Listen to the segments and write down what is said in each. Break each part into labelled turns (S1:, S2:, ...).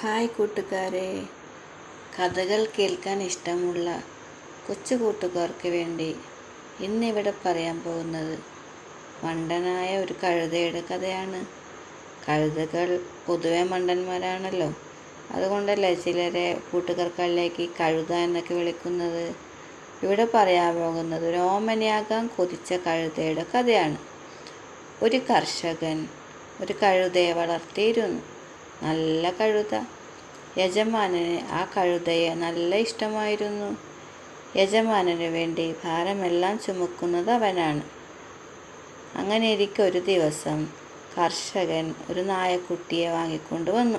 S1: Hi കൂട്ടുകാരെ. കഥകൾ കേൾക്കാൻ ഇഷ്ടമുള്ള കൊച്ചു കൂട്ടുകാർക്ക് വേണ്ടി ഇന്നിവിടെ പറയാൻ പോകുന്നത് മണ്ടനായ ഒരു കഴുതയുടെ കഥയാണ്. കഴുതകൾ പൊതുവെ മണ്ടന്മാരാണല്ലോ. അതുകൊണ്ടല്ലേ ചിലരെ കൂട്ടുകാർക്കളിലേക്ക് കഴുത എന്നൊക്കെ വിളിക്കുന്നത്. ഇവിടെ പറയാൻ പോകുന്നത് ഒരു കൊതിച്ച കഴുതയുടെ കഥയാണ്. ഒരു കർഷകൻ ഒരു കഴുതയെ വളർത്തിയിരുന്നു. നല്ല കഴുത. യജമാനന് ആ കഴുതയെ നല്ല ഇഷ്ടമായിരുന്നു. യജമാനന് വേണ്ടി ഭാരമെല്ലാം ചുമക്കുന്നത് അവനാണ്. അങ്ങനെ ഇരിക്കെ ഒരു ദിവസം കർഷകൻ ഒരു നായക്കുട്ടിയെ വാങ്ങിക്കൊണ്ട് വന്നു.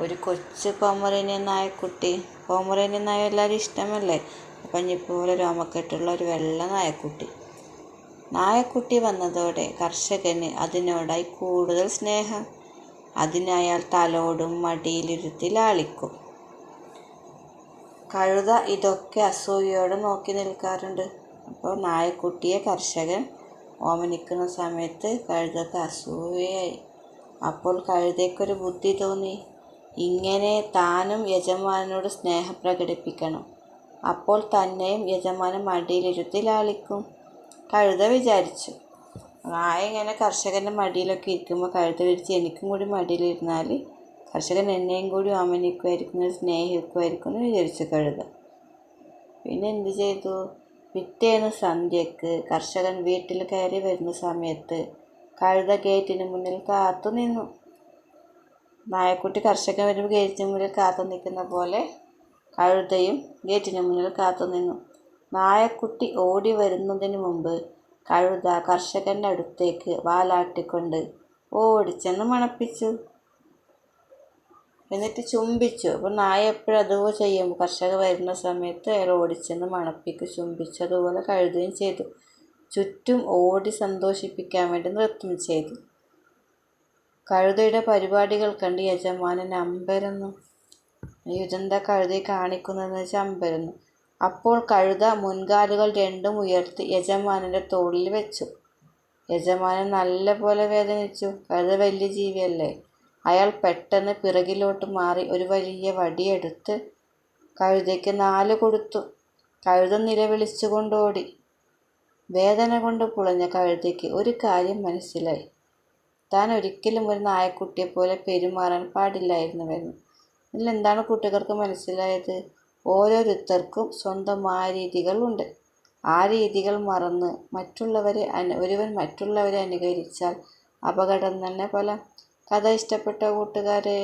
S1: ഒരു കൊച്ചു പോമറേനിയൻ നായക്കുട്ടി. പോമറേനിയൻ നായ എല്ലാവരും ഇഷ്ടമല്ലേ? പഞ്ഞിപ്പോലെ രോമക്കെട്ടുള്ള ഒരു വെള്ള നായക്കുട്ടി. നായക്കുട്ടി വന്നതോടെ കർഷകന് അതിനോടായി കൂടുതൽ സ്നേഹം. അതിനയാൾ തലോടും മടിയിലിരുത്തി ലാളിക്കും. കഴുത ഇതൊക്കെ അസൂയയോടെ നോക്കി നിൽക്കാറുണ്ട്. അപ്പോൾ നായക്കുട്ടിയെ കർഷകൻ ഓമനിക്കുന്ന സമയത്ത് കഴുതക്ക് അസൂയയായി. അപ്പോൾ കഴുതയ്ക്കൊരു ബുദ്ധി തോന്നി. ഇങ്ങനെ താനും യജമാനോട് സ്നേഹം പ്രകടിപ്പിക്കണം. അപ്പോൾ തന്നെയും യജമാനൻ മടിയിലിരുത്തി ലാളിക്കും. കഴുത വിചാരിച്ചു. നായ ഇങ്ങനെ കർഷകന്റെ മടിയിലൊക്കെ ഇരിക്കുമ്പോൾ കഴുത്ത് വിരിച്ച് എനിക്കും കൂടി മടിയിലിരുന്നാൽ കർഷകൻ എന്നെയും കൂടി അമ്മനിക്കുമായിരിക്കും സ്നേഹിക്കുമായിരിക്കും എന്ന് വിചാരിച്ചു കഴുത പിന്നെ എന്ത് ചെയ്തു? പിറ്റേന്ന് സന്ധ്യക്ക് കർഷകൻ വീട്ടിൽ കയറി വരുന്ന സമയത്ത് കഴുത ഗേറ്റിന് മുന്നിൽ കാത്തു നിന്നു. നായക്കുട്ടി കർഷകൻ വരുമ്പോൾ ഗേറ്റിന് മുന്നിൽ കാത്തു നിൽക്കുന്ന പോലെ കഴുതയും ഗേറ്റിന് മുന്നിൽ കാത്തു നിന്നു. നായക്കുട്ടി ഓടി വരുന്നതിന് മുമ്പ് കഴുത കർഷകന്റെ അടുത്തേക്ക് വാലാട്ടിക്കൊണ്ട് ഓടിച്ചെന്ന് മണപ്പിച്ചു. എന്നിട്ട് ചുംബിച്ചു. അപ്പോൾ നായ എപ്പോഴും അതുപോലെ ചെയ്യും. കർഷകർ വരുന്ന സമയത്ത് അയാൾ ഓടിച്ചെന്ന് മണപ്പിക്ക് ചുംബിച്ചു. അതുപോലെ കഴുതുകയും ചെയ്തു. ചുറ്റും ഓടി സന്തോഷിപ്പിക്കാൻ വേണ്ടി നൃത്തം ചെയ്തു. കഴുതയുടെ പരിപാടികൾ കണ്ട് യജമാനൻ അമ്പരന്നു. ഇതെന്താ കഴുതയെ കാണിക്കുന്നതെന്ന് വെച്ചാൽ അമ്പരന്നു. അപ്പോൾ കഴുത മുൻകാലുകൾ രണ്ടും ഉയർത്തി യജമാനന്റെ തോളിൽ വെച്ചു. യജമാനൻ നല്ല പോലെ വേദനിച്ചു. കഴുത വലിയ ജീവിയല്ലേ? അയാൾ പെട്ടെന്ന് പിറകിലോട്ട് മാറി ഒരു വലിയ വടിയെടുത്ത് കഴുതയ്ക്ക് നാല് കൊടുത്തു. കഴുത നിലവിളിച്ചുകൊണ്ട് ഓടി. വേദന കൊണ്ട് പുളഞ്ഞ കഴുതയ്ക്ക് ഒരു കാര്യം മനസ്സിലായി. താൻ ഒരിക്കലും ഒരു നായക്കുട്ടിയെ പോലെ പെരുമാറാൻ പാടില്ലായിരുന്നുവെന്ന്. ഇതിൽ എന്താണ് കൂട്ടുകാർക്ക് മനസ്സിലായത്? ഓരോരുത്തർക്കും സ്വന്തമായ രീതികളുണ്ട്. ആ രീതികൾ മറന്ന് മറ്റുള്ളവരെ ഒരുവൻ മറ്റുള്ളവരെ അനുകരിച്ചാൽ അപകടം തന്നെ ഫലം കഥ ഇഷ്ടപ്പെട്ട കൂട്ടുകാരെ